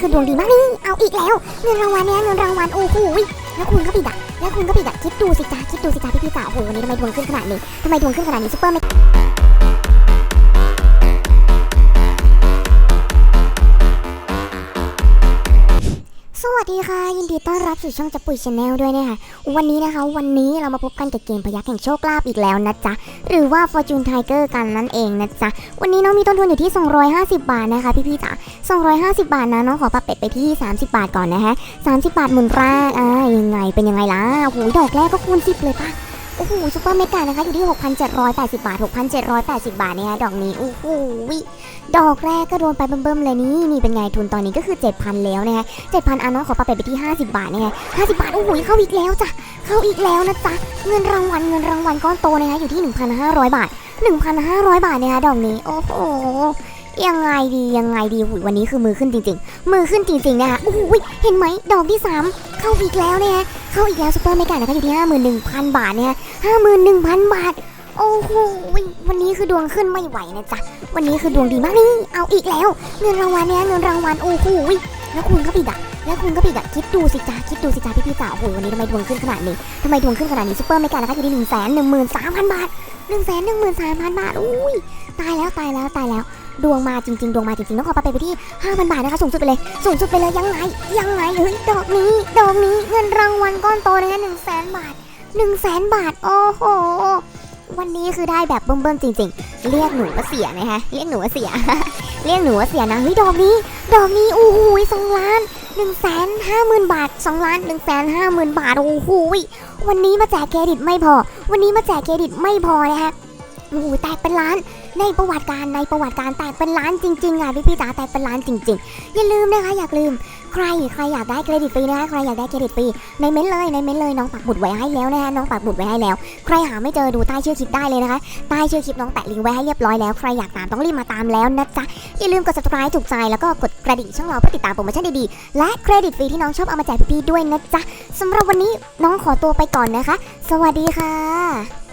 คือดวงดีมากนี่เอาอีกแล้วเงินรางวัลเนี่ยเงินรางวัลโอ้โหแล้วคุณก็ปิดอะแล้วคุณก็ปิดอะคิดดูสิจ้าคิดดูสิจ้าพี่พี่จ๋าโอ้โหวันนี้ทำไมดวงขึ้นขนาดนี้ทำไมดวงขึ้นขนาดนี้ซุปเปอร์ไม่ ดีค่ะ ยินดีต้อนรับสู่ช่องจับปุ๋ยชาแนลด้วยนะคะวันนี้นะคะ วันนี้เรามาพบกันกับเกมพยักแห่งโชคลาภอีกแล้วนะจ๊ะ หรือว่า Fortune Tiger กันนั่นเองนะจ๊ะ วันนี้น้องมีต้นทุนอยู่ที่ 250 บาทนะคะพี่ๆจ๋า250 บาทนะน้องขอปรับเป็ดไปที่ 30 บาทก่อนนะฮะ30 บาทหมุนแรกอ่ายังไงเป็นยังไงล่ะโอ้โหดอกแรกก็คูณ10เลยปะ โอ้โหซุปเปอร์เมกานะคะอยู่ที่ 6,780 บาท 6,780 บาทเนี่ยดอกนี้โอ้โหดอกแรกก็โดนไปเบิ่มๆเลยนี่นี่เป็นไงทุนตอนนี้ก็คือ 7,000 แล้วนะคะ7,000อะน้องขอปรับเป็ดไปที่ 50 บาทเนะคะ50 บาท โอ้โหเข้าอีกแล้วจ้ะเข้าอีกแล้วนะจ๊ะเงินรางวัลเงินรางวัลก้อนโตนะคะอยู่ที่ 1,500 บาท 1,500 บาทเนะคะดอกนี้โอ้โหยังไงดียังไงดีหุยวันนี้คือมือขึ้นจริง ๆ มือขึ้นจริงๆนะคะโอ้โหเห็นไหมดอกที่ 3 เข้าอีกแล้วนะคะ เข้าอีกแล้วซุปเปอร์เมกานะคะอยู่ที่ 51,000 บาทเนะคะ51,000 บาท โอ้โหวันนี้คือดวงขึ้นไม่ไหวนะจ๊ะ วันนี้คือดวงดีมากนี่เอาอีกแล้ว เงินรางวัลเนี่ยเงินรางวัลโอ้โหแล้วคุณก็ผิดอะแล้วคุณก็ผิดอะคิดดูสิจ้าคิดดูสิจ้าพี่พี่ๆจ๋าโอ้โหวันนี้ทำไมดวงขึ้นขนาดนี้ทำไมดวงขึ้นขนาดนี้ซุปเปอร์เมกานะคะอยู่ที่หนึ่งแสนหนึ่งหมื่นสามพันบาทหนึ่งแสนหนึ่งหมื่นสามพันบาทอุ้ยตายแล้วตายแล้วตายแล้ว ดวงมาจริงๆ ดวงมาจริงๆต้องขอปรับไปไปที่5,000บาทนะคะสูงสุดไปเลยสูงสุดไปเลยยังไงยังไงเฮ้ยดอกนี้ดอกนี้เงินรางวัลก้อนโตนะคะหนึ่งแสนบาทหนึ่งแสนบาท โอ้โห วันนี้คือได้แบบเบิ่มๆจริง ๆ เรียกหนูว่าเสียนะคะเรียกหนูว่าเสีย เรียกหนูว่าเสียนะเฮ้ยดอกนี้ ดอกนี้โอ้โหสองล้านหนึ่งแสนห้าหมื่นบาทสองล้านหนึ่งแสนห้าหมื่นบาทโอ้โหวันนี้มาแจกเครดิตไม่พอ วันนี้มาแจกเครดิตไม่พอนะคะโอ้โหแตกเป็นล้าน ในประวัติการในประวัติการแตกเป็นล้านจริงๆอะพี่พี่จ๋าแตกเป็นล้านจริง ๆ อย่าลืมนะคะอยากลืม ใครใครอยากได้เครดิตฟรีนะคะใครอยากได้เครดิตฟรีในเม้นเลยในเม้นเลยน้องปักหมุดไว้ให้แล้วนะคะน้องปักหมุดไว้ให้แล้ว ใครหาไม่เจอดูใต้ชื่อคลิปได้เลยนะคะใต้ชื่อคลิปน้องแปะลิงก์ไว้ให้เรียบร้อยแล้วใครอยากตามต้องรีบมาตามแล้วนะจ๊ะอย่าลืมกด subscribe ถูกใจแล้วก็กดกระดิ่งช่องเราเพื่อติดตามโปรโมชั่นดีๆและเครดิตฟรีที่น้องชอบเอามาแจกพี่ๆด้วยนะจ๊ะสำหรับวันนี้น้องขอตัวไปก่อนนะคะ สวัสดีค่ะ